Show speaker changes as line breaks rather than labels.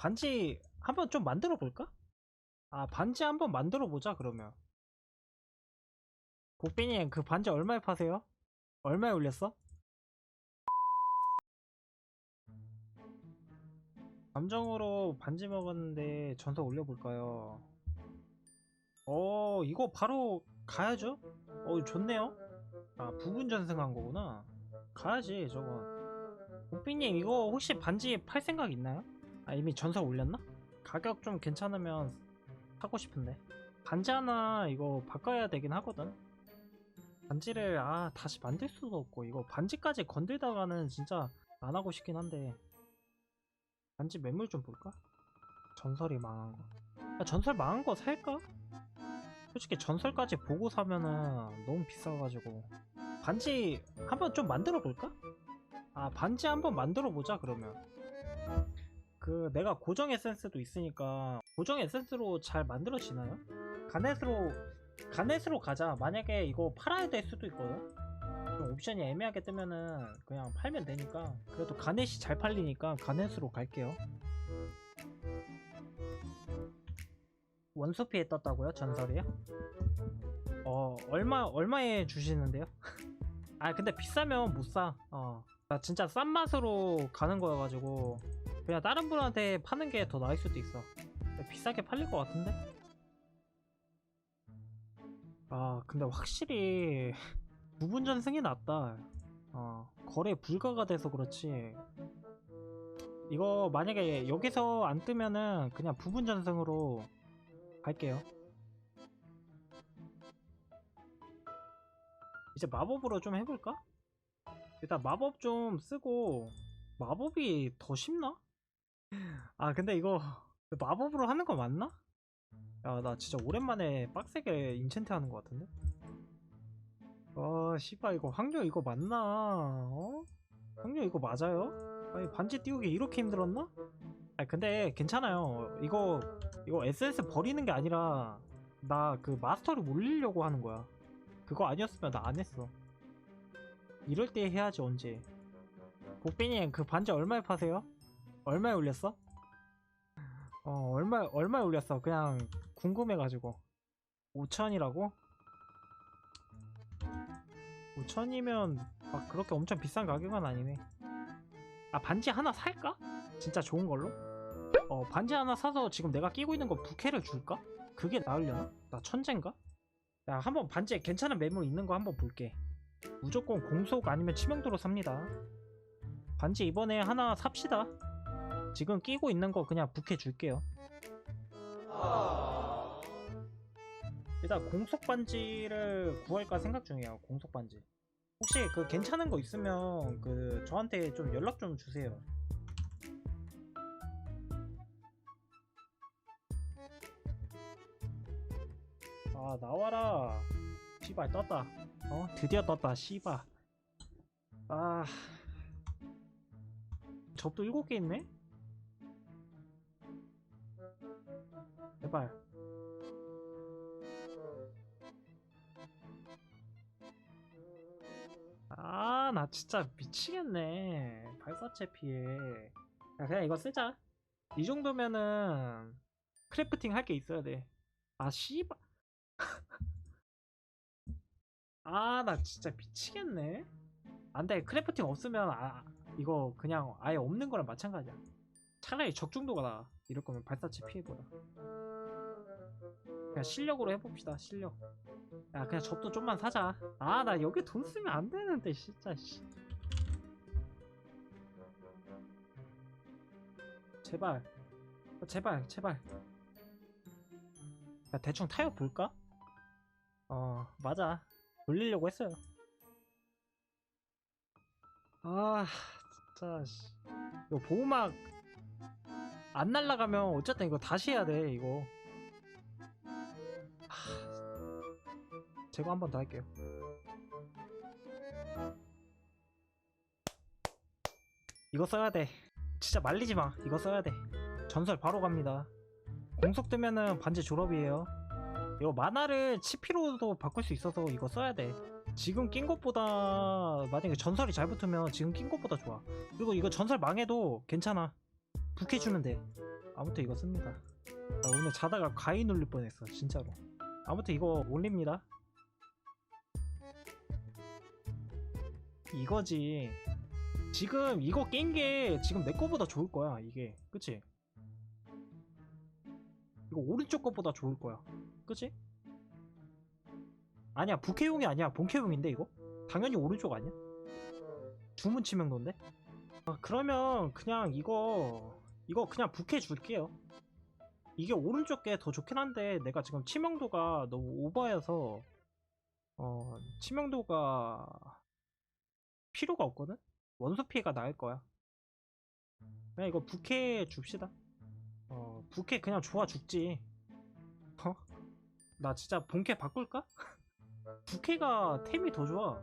반지 한번 좀 만들어 볼까? 아, 반지 한번 만들어 보자, 그러면. 국빈이 그 반지 얼마에 파세요? 얼마에 올렸어? 감정으로 반지 먹었는데 전서 올려볼까요? 어, 이거 바로 가야죠? 어, 좋네요? 아, 부분 전승한 거구나. 가야지, 저거. 국빈님, 이거 혹시 반지 팔 생각 있나요? 아, 이미 전서 올렸나? 가격 좀 괜찮으면 사고 싶은데. 반지 하나 이거 바꿔야 되긴 하거든. 반지를 아 다시 만들 수도 없고 이거 반지까지 건들다가는 진짜 안 하고 싶긴 한데 반지 매물 좀 볼까? 전설이 망한 거. 야, 전설 망한 거 살까? 솔직히 전설까지 보고 사면은 너무 비싸가지고 반지 한번 좀 만들어 볼까? 아 반지 한번 만들어 보자 그러면. 그 내가 고정 에센스도 있으니까 고정 에센스로 잘 만들어지나요? 가넷으로 가넷으로 가자. 만약에 이거 팔아야 될 수도 있거든. 좀 옵션이 애매하게 뜨면은 그냥 팔면 되니까 그래도 가넷이 잘 팔리니까 가넷으로 갈게요. 원소피에 떴다고요? 전설이요? 어 얼마 얼마에 주시는데요? 아 근데 비싸면 못 사. 어. 나 진짜 싼 맛으로 가는 거여가지고 그냥 다른 분한테 파는 게 더 나을 수도 있어. 비싸게 팔릴 것 같은데? 아, 근데 확실히 부분 전승이 낫다. 어, 거래 불가가 돼서 그렇지. 이거 만약에 여기서 안 뜨면은 그냥 부분 전승으로 갈게요. 이제 마법으로 좀 해볼까? 일단 마법 좀 쓰고 마법이 더 쉽나? 아 근데 이거 마법으로 하는 거 맞나? 야 나 진짜 오랜만에 빡세게 인챈트 하는 거 같은데? 아 씨발 이거 확률 이거 맞나? 어? 확률 이거 맞아요? 아니 반지 띄우기 이렇게 힘들었나? 아 근데 괜찮아요 이거 이거 에센스 버리는 게 아니라 나 그 마스터를 올리려고 하는 거야 그거 아니었으면 나 안 했어 이럴 때 해야지 언제 복빈이 그 반지 얼마에 파세요? 얼마에 올렸어? 어 얼마 얼마에 올렸어? 그냥 궁금해가지고 5천이라고? 5천이면 막 그렇게 엄청 비싼 가격은 아니네. 아 반지 하나 살까? 진짜 좋은 걸로? 어 반지 하나 사서 지금 내가 끼고 있는 거 부캐를 줄까? 그게 나으려나? 나 천재인가? 야 한번 반지에 괜찮은 매물 있는 거 한번 볼게. 무조건 공속 아니면 치명도로 삽니다. 반지 이번에 하나 삽시다. 지금 끼고 있는 거 그냥 부캐 줄게요. 일단 공속 반지를 구할까 생각 중이에요. 공속 반지. 혹시 그 괜찮은 거 있으면 그 저한테 좀 연락 좀 주세요. 아 나와라. 씨발 떴다. 어 드디어 떴다. 씨발. 아 접도 7개 있네? 제발. 아, 나 진짜 미치겠네. 발사체 피해. 야, 그냥 이거 쓰자. 이 정도면은 크래프팅 할 게 있어야 돼. 아, 씨발. 아, 나 진짜 미치겠네. 안 돼. 크래프팅 없으면 아, 이거 그냥 아예 없는 거랑 마찬가지야. 차라리 적중도가 나아. 이럴 거면 발사체 피해보라. 그냥 실력으로 해봅시다. 실력. 야 그냥 접도 좀만 사자. 아 나 여기 돈 쓰면 안 되는데 진짜 씨. 제발. 어, 제발 제발. 야 대충 타협 볼까? 어 맞아. 돌리려고 했어요. 아 진짜 씨. 이거 보호막 안 날라가면 어쨌든 이거 다시 해야 돼 이거. 제거 한 번 더 할게요. 이거 써야 돼. 진짜 말리지 마. 이거 써야 돼. 전설 바로 갑니다. 공속 뜨면은 반지 졸업이에요. 이거 만화를 치피로도 바꿀 수 있어서 이거 써야 돼. 지금 낀 것보다 만약에 전설이 잘 붙으면 지금 낀 것보다 좋아. 그리고 이거 전설 망해도 괜찮아. 부캐 주면 돼. 아무튼 이거 씁니다 나 오늘 자다가 가위 눌릴 뻔했어 진짜로 아무튼 이거 올립니다 이거지 지금 이거 깬 게 지금 내 거보다 좋을 거야 이게 그치? 이거 오른쪽 것보다 좋을 거야 그치? 아니야 부캐용이 아니야 본캐용인데 이거? 당연히 오른쪽 아니야? 주문 치명도인데? 아, 그러면 그냥 이거 이거 그냥 부캐 줄게요 이게 오른쪽 게 더 좋긴 한데 내가 지금 치명도가 너무 오버해서 어 치명도가 필요가 없거든? 원소 피해가 나을 거야 그냥 이거 부캐 줍시다 어 부캐 그냥 좋아 죽지 어? 나 진짜 본캐 바꿀까? 부캐가 템이 더 좋아